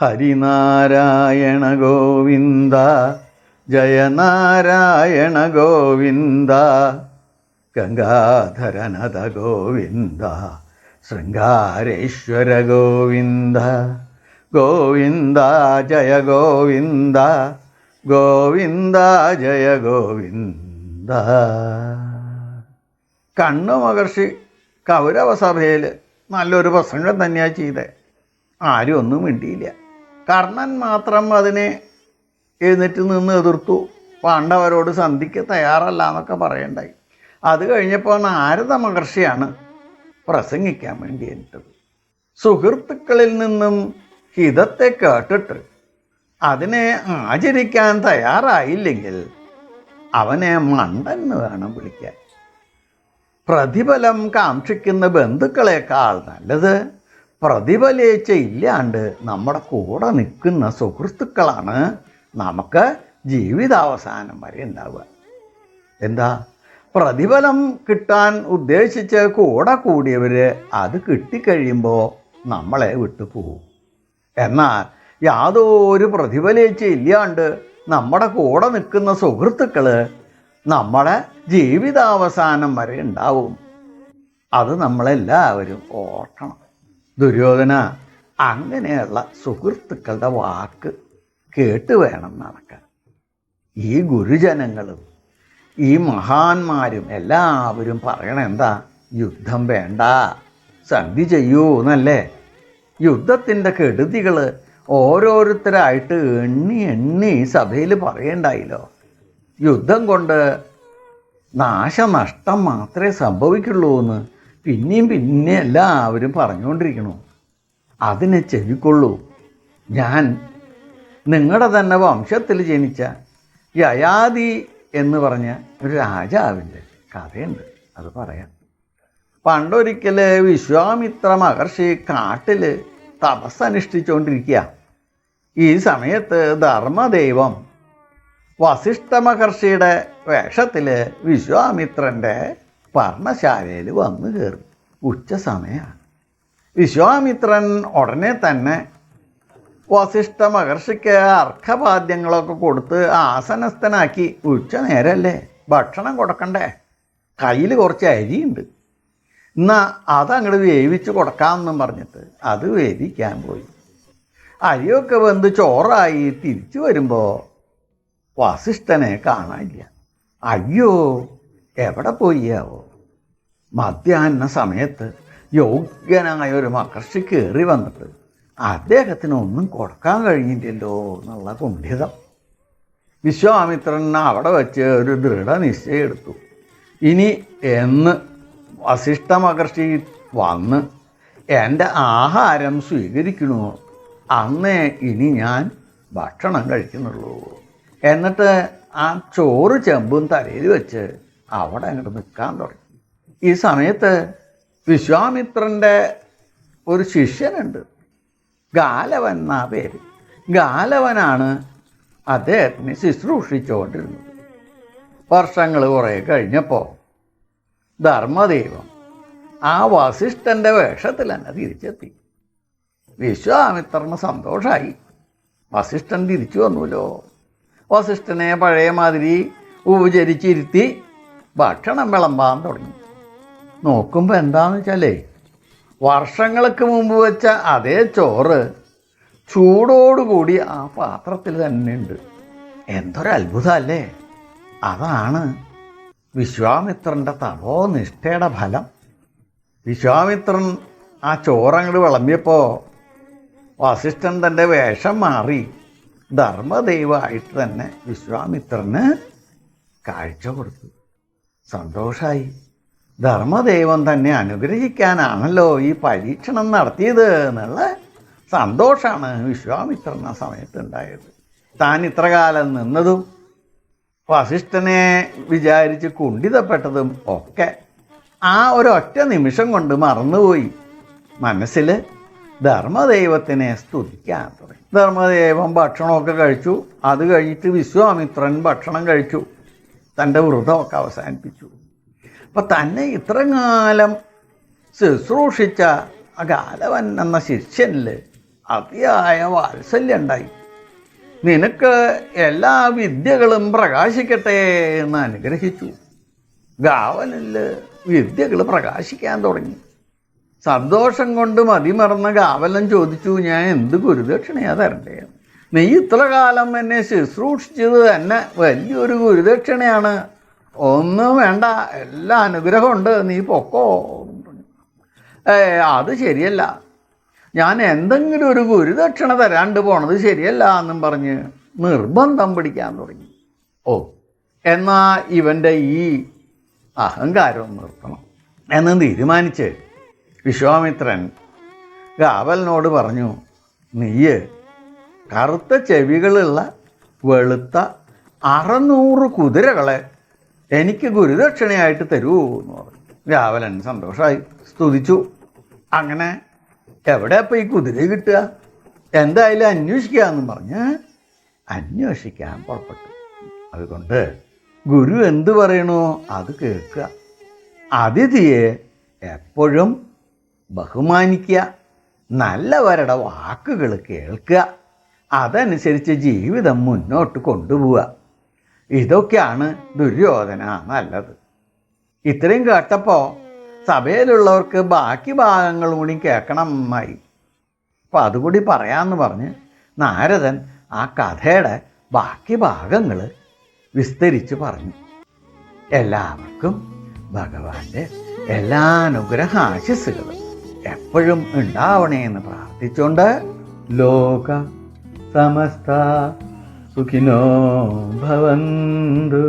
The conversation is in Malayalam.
ഹരിനാരായണ ഗോവിന്ദ ജയനാരായണ ഗോവിന്ദ ഗംഗാധരനത ഗോവിന്ദ ശൃംഗാരേശ്വര ഗോവിന്ദ ഗോവിന്ദ ജയ ഗോവിന്ദ ഗോവിന്ദ ജയ ഗോവിന്ദ. കണ്ണു മഹർഷി കൗരവസഭയിൽ നല്ലൊരു പ്രസംഗം തന്നെയാണ് ചെയ്തത് ആരും ഒന്നും മിണ്ടിയില്ല. കർണൻ മാത്രം അതിനെ എഴുന്നേറ്റ് നിന്ന് എതിർത്തു. പാണ്ഡവരോട് സന്ധിക്ക് തയ്യാറല്ല എന്നൊക്കെ പറയണ്ടായി. അത് കഴിഞ്ഞപ്പോൾ നാരദ മഹർഷിയാണ് പ്രസംഗിക്കാൻ വേണ്ടി എന്നിട്ടത് സുഹൃത്തുക്കളിൽ നിന്നും ഹിതത്തെ കേട്ടിട്ട് അതിനെ ആചരിക്കാൻ തയ്യാറായില്ലെങ്കിൽ അവനെ മണ്ടെന്ന് വേണം വിളിക്കാൻ. പ്രതിഫലം കാക്ഷിക്കുന്ന ബന്ധുക്കളെക്കാൾ നല്ലത് പ്രതിഫലേച്ച ഇല്ലാണ്ട് നമ്മുടെ കൂടെ നിൽക്കുന്ന സുഹൃത്തുക്കളാണ് നമുക്ക് ജീവിതാവസാനം വരെ ഉണ്ടാവുക. എന്താ? പ്രതിഫലം കിട്ടാൻ ഉദ്ദേശിച്ച് കൂടെ കൂടിയവർ അത് കിട്ടിക്കഴിയുമ്പോൾ നമ്മളെ വിട്ടു പോകും. എന്നാൽ യാതൊരു പ്രതിഫലേച്ച ഇല്ലാണ്ട് നമ്മുടെ കൂടെ നിൽക്കുന്ന സുഹൃത്തുക്കൾ നമ്മളെ ജീവിതാവസാനം വരെ ഉണ്ടാവും. അത് നമ്മളെല്ലാവരും ഓർക്കണം. ദുര്യോധന അങ്ങനെയുള്ള സുഹൃത്തുക്കളുടെ വാക്ക് കേട്ട് വേണം നടക്കാൻ. ഈ ഗുരുജനങ്ങളും ഈ മഹാന്മാരും എല്ലാവരും പറയണ എന്താ? യുദ്ധം വേണ്ട സന്ധി ചെയ്യൂ എന്നല്ലേ? യുദ്ധത്തിന്റെ കെടുതികൾ ഓരോരുത്തരായിട്ട് എണ്ണി എണ്ണി സഭയിൽ പറയണ്ടായില്ലോ. യുദ്ധം കൊണ്ട് നാശനഷ്ടം മാത്രമേ സംഭവിക്കുള്ളൂ എന്ന് പിന്നെയും പിന്നെ എല്ലാവരും പറഞ്ഞുകൊണ്ടിരിക്കണു. അതിനെ ചെവിക്കൊള്ളൂ. ഞാൻ നിങ്ങളുടെ തന്നെ വംശത്തിൽ ജനിച്ച യയാദി എന്ന് പറഞ്ഞ ഒരു രാജാവിന്റെ കഥയുണ്ട്. അത് പറയാം. പണ്ടൊരിക്കൽ വിശ്വാമിത്ര മഹർഷി കാട്ടിൽ തപസ്സനുഷ്ഠിച്ചുകൊണ്ടിരിക്കുക ഈ സമയത്ത് ധർമ്മദൈവം വസിഷ്ഠ മഹർഷിയുടെ വേഷത്തിൽ വിശ്വാമിത്രന്റെ പർണശാലയിൽ വന്നു കയറി ഉച്ച സമയമാണ് വിശ്വാമിത്രൻ ഉടനെ തന്നെ വസിഷ്ഠ മഹർഷിക്ക് അർഘപാദ്യങ്ങളൊക്കെ കൊടുത്ത് ആസനസ്ഥനാക്കി. ഉച്ച നേരല്ലേ? ഭക്ഷണം കൊടുക്കണ്ടേ? കയ്യിൽ കുറച്ച് അരിയുണ്ട്. എന്നാൽ അതങ്ങോട്ട് വേവിച്ച് കൊടുക്കാമെന്നും പറഞ്ഞിട്ട് അത് വേവിക്കാൻ പോയി. അരിയൊക്കെ വെന്ത് ചോറായി തിരിച്ചു വരുമ്പോൾ വസിഷ്ഠനെ കാണാനില്ല. അയ്യോ എവിടെ പോയിയാവോ? മധ്യാഹ്ന സമയത്ത് യോഗ്യനായ ഒരു മഹർഷി കയറി വന്നിട്ട് അദ്ദേഹത്തിന് ഒന്നും കൊടുക്കാൻ കഴിഞ്ഞില്ലല്ലോ എന്നുള്ള കുണ്ഠിതം. വിശ്വാമിത്രൻ അവിടെ വെച്ച് ഒരു ദൃഢനിശ്ചയം എടുത്തു ഇനി എന്ന് വസിഷ്ഠ മഹർഷി വന്ന് എന്റെ ആഹാരം സ്വീകരിക്കണോ? അന്നേ ഇനി ഞാൻ ഭക്ഷണം കഴിക്കുന്നുള്ളൂ. എന്നിട്ട് ആ ചോറ് ചെമ്പും തലയിൽ വെച്ച് അവിടെ അങ്ങോട്ട് നിൽക്കാൻ തുടങ്ങി. ഈ സമയത്ത് വിശ്വാമിത്രന്റെ ഒരു ശിഷ്യനുണ്ട്. ഗാലവൻ എന്നാ പേര്. ഗാലവനാണ് അദ്ദേഹത്തിന് ശുശ്രൂഷിച്ചുകൊണ്ടിരുന്നത്. വർഷങ്ങൾ കുറേ കഴിഞ്ഞപ്പോൾ ധർമ്മദൈവം ആ വസിഷ്ഠന്റെ വേഷത്തിൽ തന്നെ തിരിച്ചെത്തി. വിശ്വാമിത്രന് സന്തോഷമായി വസിഷ്ഠൻ തിരിച്ചു വന്നുല്ലോ. വസിഷ്ഠനെ പഴയ മാതിരി ഉപചരിച്ചിരുത്തി ഭക്ഷണം വിളമ്പാൻ തുടങ്ങി. നോക്കുമ്പോൾ എന്താന്ന് വെച്ചാലേ വർഷങ്ങൾക്ക് മുമ്പ് വെച്ച അതേ ചോറ് ചൂടോടുകൂടി ആ പാത്രത്തിൽ തന്നെ ഉണ്ട്. എന്തൊരു അത്ഭുതമല്ലേ അതാണ് വിശ്വാമിത്രന്റെ തപോനിഷ്ഠയുടെ ഫലം. വിശ്വാമിത്രൻ ആ ചോറങ്ങോട്ട് വിളമ്പിയപ്പോൾ വസിഷ്ഠൻ തന്റെ വേഷം മാറി ധർമ്മദൈവമായിട്ട് തന്നെ വിശ്വാമിത്രന് കാഴ്ച കൊടുത്തു. സന്തോഷമായി ധർമ്മദൈവം തന്നെ അനുഗ്രഹിക്കാനാണല്ലോ ഈ പരീക്ഷണം നടത്തിയത് എന്നുള്ള സന്തോഷമാണ് വിശ്വാമിത്രൻ ആ സമയത്ത് ഉണ്ടായത് താൻ ഇത്ര കാലം നിന്നതും വസിഷ്ഠനെ വിചാരിച്ച് കുണ്ഠിതപ്പെട്ടതും ഒക്കെ ആ ഒരൊറ്റ നിമിഷം കൊണ്ട് മറന്നുപോയി. മനസ്സിൽ ധർമ്മദൈവത്തിനെ സ്തുതിക്കാൻ തുടങ്ങി. ധർമ്മദൈവം ഭക്ഷണമൊക്കെ കഴിച്ചു. അത് കഴിഞ്ഞിട്ട് വിശ്വാമിത്രൻ ഭക്ഷണം കഴിച്ചു. തന്റെ വ്രതമൊക്കെ അവസാനിപ്പിച്ചു. അപ്പം തന്നെ ഇത്രയും കാലം ശുശ്രൂഷിച്ച ആ ഗാലവൻ എന്ന ശിഷ്യനിൽ അതിയായ വാത്സല്യം ഉണ്ടായി നിനക്ക് എല്ലാ വിദ്യകളും പ്രകാശിക്കട്ടെ എന്ന് അനുഗ്രഹിച്ചു. ഗാവനിൽ വിദ്യകൾ പ്രകാശിക്കാൻ തുടങ്ങി. സന്തോഷം കൊണ്ട് മതിമറന്ന ഗാവലൻ ചോദിച്ചു ഞാൻ എന്ത് ഗുരുദക്ഷിണയാ തരണ്ടേ? നീ ഇത്ര കാലം എന്നെ ശുശ്രൂഷിച്ചത് തന്നെ വലിയൊരു ഗുരുദക്ഷിണയാണ്. ഒന്നും വേണ്ട എല്ലാ അനുഗ്രഹമുണ്ട് നീ പൊക്കോ. ഏ അത് ശരിയല്ല. ഞാൻ എന്തെങ്കിലും ഒരു ഗുരുദക്ഷിണ തരാണ്ട് പോണത് ശരിയല്ല എന്നും പറഞ്ഞ് നിർബന്ധം പിടിക്കാൻ തുടങ്ങി. ഓ എന്നാ ഇവന്റെ ഈ അഹങ്കാരം നിർത്തണം എന്ന് തീരുമാനിച്ച് വിശ്വാമിത്രൻ ഗാവലിനോട് പറഞ്ഞു നീയ് കറുത്ത ചെവികളുള്ള വെളുത്ത അറുന്നൂറ് കുതിരകളെ എനിക്ക് ഗുരുദക്ഷിണയായിട്ട് തരൂ എന്ന് പറഞ്ഞു. രാവലൻ സന്തോഷമായി സ്തുതിച്ചു. അങ്ങനെ എവിടെ അപ്പം ഈ കുതിര കിട്ടുക? എന്തായാലും അന്വേഷിക്കുക എന്നും പറഞ്ഞ് അന്വേഷിക്കാൻ പുറപ്പെട്ടു. അതുകൊണ്ട് ഗുരു എന്ത് പറയണോ അത് കേൾക്കുക. അതിഥിയെ എപ്പോഴും ബഹുമാനിക്കുക. നല്ലവരുടെ വാക്കുകൾ കേൾക്കുക. അതനുസരിച്ച് ജീവിതം മുന്നോട്ട് കൊണ്ടുപോവുക. ഇതൊക്കെയാണ് ദുര്യോധന നല്ലത്. ഇത്രയും കേട്ടപ്പോൾ സഭയിലുള്ളവർക്ക് ബാക്കി ഭാഗങ്ങൾ കൂടി കേൾക്കണം അപ്പോൾ അതുകൂടി പറയാമെന്ന് പറഞ്ഞ് നാരദൻ ആ കഥയുടെ ബാക്കി ഭാഗങ്ങൾ വിസ്തരിച്ച് പറഞ്ഞു. എല്ലാവർക്കും ഭഗവാന്റെ എല്ലാ അനുഗ്രഹ ആശസ്സുകളും എപ്പോഴും ഉണ്ടാവണേ എന്ന് പ്രാർത്ഥിച്ചുകൊണ്ട് ലോക సమస్త సుఖినో భవందు